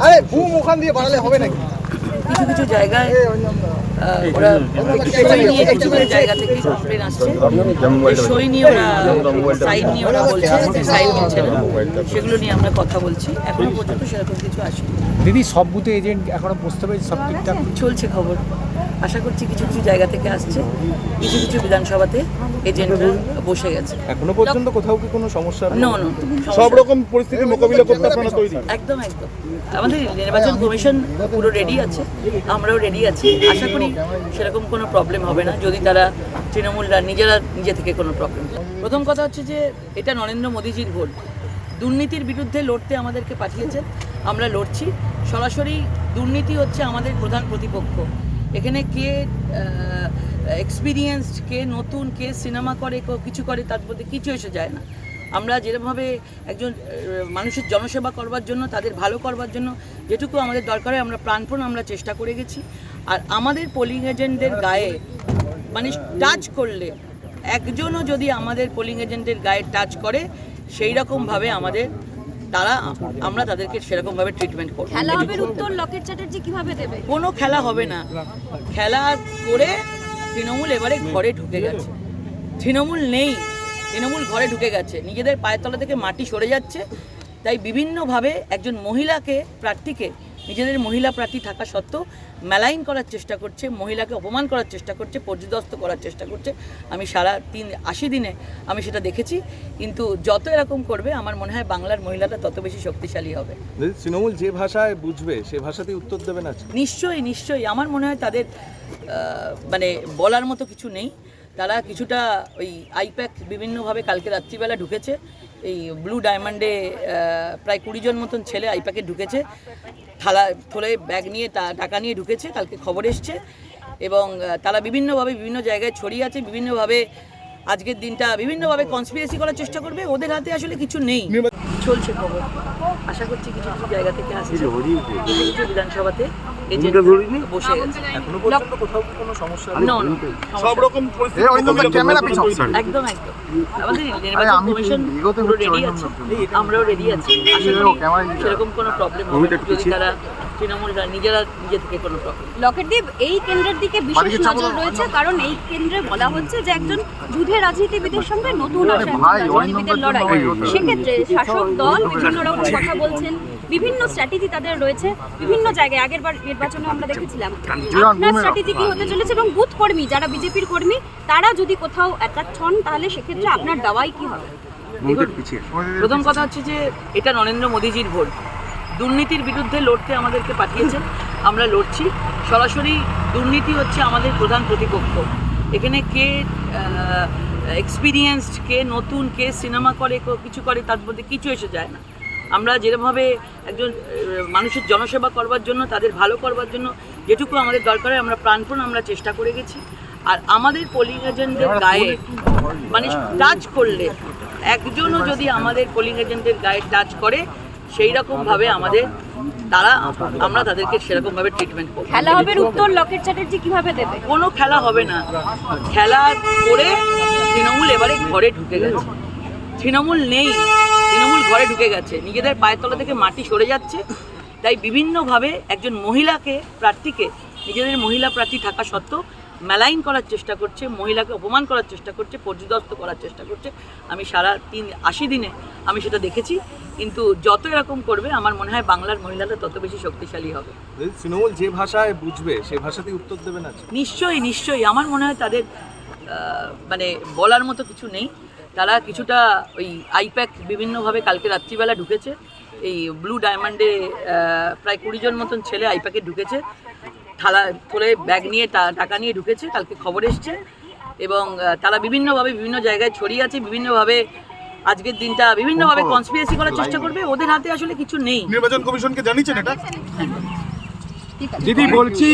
আরে বুম ওখান দিয়ে বাড়ালে হবে নাকি? কিছু কিছু জায়গায় ওরা সই নিয়ে কিছু কিছু জায়গা থেকে কমপ্লেন আসছে। সই নিয়ে ওরা সাইন নিয়ে ওরা বলছে যে সাইন নিচ্ছে না। সেগুলো নিয়ে আমরা কথা বলছি। এখনও পর্যন্ত সেরকম কিছু আসেনি। দিদি সব বুথে এজেন্ট এখনও বুঝতে পেরেছি সব ঠিকঠাক? চলছে খবর। আশা করছি কিছু কিছু জায়গা থেকে আসছে। কিছু কিছু বিধানসভাতে এজেন্টরা বসে গেছে। এখনও পর্যন্ত কোথাও কি কোনো সমস্যা? নো নো সব রকম পরিস্থিতি মোকাবিলা করতে আপনারা তৈরি? একদম একদম। আমাদের নির্বাচন কমিশন পুরো রেডি আছে। আমরাও রেডি আছি। আশা করি সেরকম কোনো প্রবলেম হবে না, যদি তারা তৃণমূলরা নিজেরা নিজে থেকে কোনো প্রবলেম প্রথম কথা হচ্ছে যে, এটা নরেন্দ্র মোদীজির ভোট। দুর্নীতির বিরুদ্ধে লড়তে আমাদেরকে পাঠিয়েছেন, আমরা লড়ছি। সরাসরি দুর্নীতি হচ্ছে আমাদের প্রধান প্রতিপক্ষ। এখানে কে এক্সপিরিয়েন্সড কে নতুন, কে সিনেমা করে কিছু করে, তার মধ্যে কিছু এসে যায় না। আমরা যেরকমভাবে একজন মানুষের জনসেবা করবার জন্য, তাদের ভালো করবার জন্য, যেটুকু আমাদের দরকার হয়, আমরা প্রাণপণ আমরা চেষ্টা করে গেছি। আর আমাদের পোলিং এজেন্টদের গায়ে মানে টাচ করলে একজনও যদি আমাদের পোলিং এজেন্টের গায়ে টাচ করে সেই রকমভাবে আমাদের তারা আমরা তাদেরকে সেরকমভাবে ট্রিটমেন্ট করব। খেলা হবে উত্তর লকেট চ্যাটার্জি কীভাবে দেবে? কোনো খেলা হবে না। খেলা করে তৃণমূল এবারে ঘরে ঢুকে গেছে। তৃণমূল নেই তৃণমূল ঘরে ঢুকে গেছে। নিজেদের পায়ের তলা থেকে মাটি সরে যাচ্ছে। তাই বিভিন্নভাবে একজন মহিলাকে প্রার্থীকে নিজেদের মহিলা প্রার্থী থাকা সত্ত্বেও মেলাইন করার চেষ্টা করছে মহিলাকে অপমান করার চেষ্টা করছে পর্যদস্ত করার চেষ্টা করছে। আমি সারা তিন আশি দিনে আমি সেটা দেখেছি কিন্তু যত এরকম করবে আমার মনে হয় বাংলার মহিলাটা তত বেশি শক্তিশালী হবে। তৃণমূল যে ভাষায় বুঝবে সে ভাষাতেই উত্তর দেবে না? নিশ্চয়ই নিশ্চয়ই। আমার মনে হয় তাদের মানে বলার মতো কিছু নেই। তারা কিছুটা ওই আইপ্যাক বিভিন্নভাবে কালকে রাত্রিবেলা ঢুকেছে। এই ব্লু ডায়মন্ডে প্রায় কুড়ি জন মতন ছেলে আইপ্যাকে ঢুকেছে। থালা থলে ব্যাগ নিয়ে টাকা নিয়ে ঢুকেছে কালকে খবর এসছে। এবং তারা বিভিন্নভাবে বিভিন্ন জায়গায় ছড়িয়ে আছে বিভিন্নভাবে আজকের দিনটা বিভিন্নভাবে কনস্পিরেসি করার চেষ্টা করবে। ওদের হাতে আসলে কিছু নেই। চলছে খবর। আশা করছি কিছু কিছু জায়গা থেকে আসছে। কিছু কিছু বিধানসভাতে এজেন্ট বসে গেছে এখনও পর্যন্ত কোথাও কোনো সমস্যা সব রকম পরিস্থিতি ক্যামেরা করতে একদম একদম। আমাদের নির্বাচন কমিশন রেডি আছে। আমরাও রেডি আছি। সেরকম কোনো প্রবলেম হবে যদি তারা তৃণমূলরা নিজেরা নিজে থেকে কোনো এই কেন্দ্রের দিকে বিশেষ নজর রয়েছে কারণ এই কেন্দ্রে বলা হচ্ছে যে একজন যুদ্ধে রাজনীতিবিদের সঙ্গে নতুন আসা রাজনীতিবিদের লড়াই। সেক্ষেত্রে শাসক দল বিভিন্ন রকম কথা বলছেন বিভিন্ন স্ট্র্যাটেজি তাদের রয়েছে বিভিন্ন জায়গায় আগের বার নির্বাচনে আমরা দেখেছিলাম। আপনার স্ট্র্যাটেজি কি হতে চলেছে? এবং বুথ কর্মী যারা বিজেপির কর্মী তারা যদি কোথাও অ্যাট্রাক্ট হন তাহলে সেক্ষেত্রে আপনার দাওয়াই কি হবে? প্রথম কথা হচ্ছে যে এটা নরেন্দ্র মোদীজির ভোট। দুর্নীতির বিরুদ্ধে লড়তে আমাদেরকে পাঠিয়েছেন আমরা লড়ছি। সরাসরি দুর্নীতি হচ্ছে আমাদের প্রধান প্রতিপক্ষ। এখানে কে এক্সপিরিয়েন্সড কে নতুন কে সিনেমা করে কিছু করে তার মধ্যে কিছু এসে যায় না। আমরা যেরকমভাবে একজন মানুষের জনসেবা করবার জন্য তাদের ভালো করবার জন্য যেটুকু আমাদের দরকার হয় আমরা প্রাণপণ আমরা চেষ্টা করে গেছি। আর আমাদের পোলিং এজেন্টদের গায়ে মানে টাচ করলে একজনও যদি আমাদের পোলিং এজেন্টের গায়ে টাচ করে সেই রকমভাবে আমাদের তারা আমরা তাদেরকে সেরকমভাবে ট্রিটমেন্ট করব। খেলা হবে উত্তর লকেট চ্যাটার্জি কীভাবে দেবে? কোনো খেলা হবে না। খেলা করে তৃণমূল এবারে ঘরে ঢুকে গেছে। তৃণমূল নেই তৃণমূল ঘরে ঢুকে গেছে। নিজেদের পায়ের তলা থেকে মাটি সরে যাচ্ছে। তাই বিভিন্নভাবে একজন মহিলাকে প্রার্থীকে নিজেদের মহিলা প্রার্থী থাকা সত্ত্বেও মেলাইন করার চেষ্টা করছে মহিলাকে অপমান করার চেষ্টা করছে পর্যদস্ত করার চেষ্টা করছে। আমি সারা তিন আশি দিনে আমি সেটা দেখেছি। কিন্তু যত এরকম করবে আমার মনে হয় বাংলার মহিলারা তত বেশি শক্তিশালী হবে। তৃণমূল যে ভাষায় বুঝবে সে ভাষাতেই উত্তর দেবে না? নিশ্চয়ই নিশ্চয়ই। আমার মনে হয় তাদের মানে বলার মতো কিছু নেই। তারা কিছুটা ওই আইপ্যাক বিভিন্নভাবে কালকে রাত্রিবেলা ঢুকেছে। এই ব্লু ডায়মন্ডে প্রায় কুড়ি জন মতন ছেলে আইপ্যাকে ঢুকেছে। থালা করে ব্যাগ নিয়ে টা- টাকা নিয়ে ঢুকেছে কালকে খবর এসছে। এবং তারা বিভিন্নভাবে বিভিন্ন জায়গায় ছড়িয়ে আছে বিভিন্নভাবে আজকের দিনটা বিভিন্নভাবে কনস্পিরেসি করার চেষ্টা করবে। ওদের হাতে আসলে কিছু নেই। নির্বাচন কমিশনকে জানিয়েছেন এটা? দিদি বলছি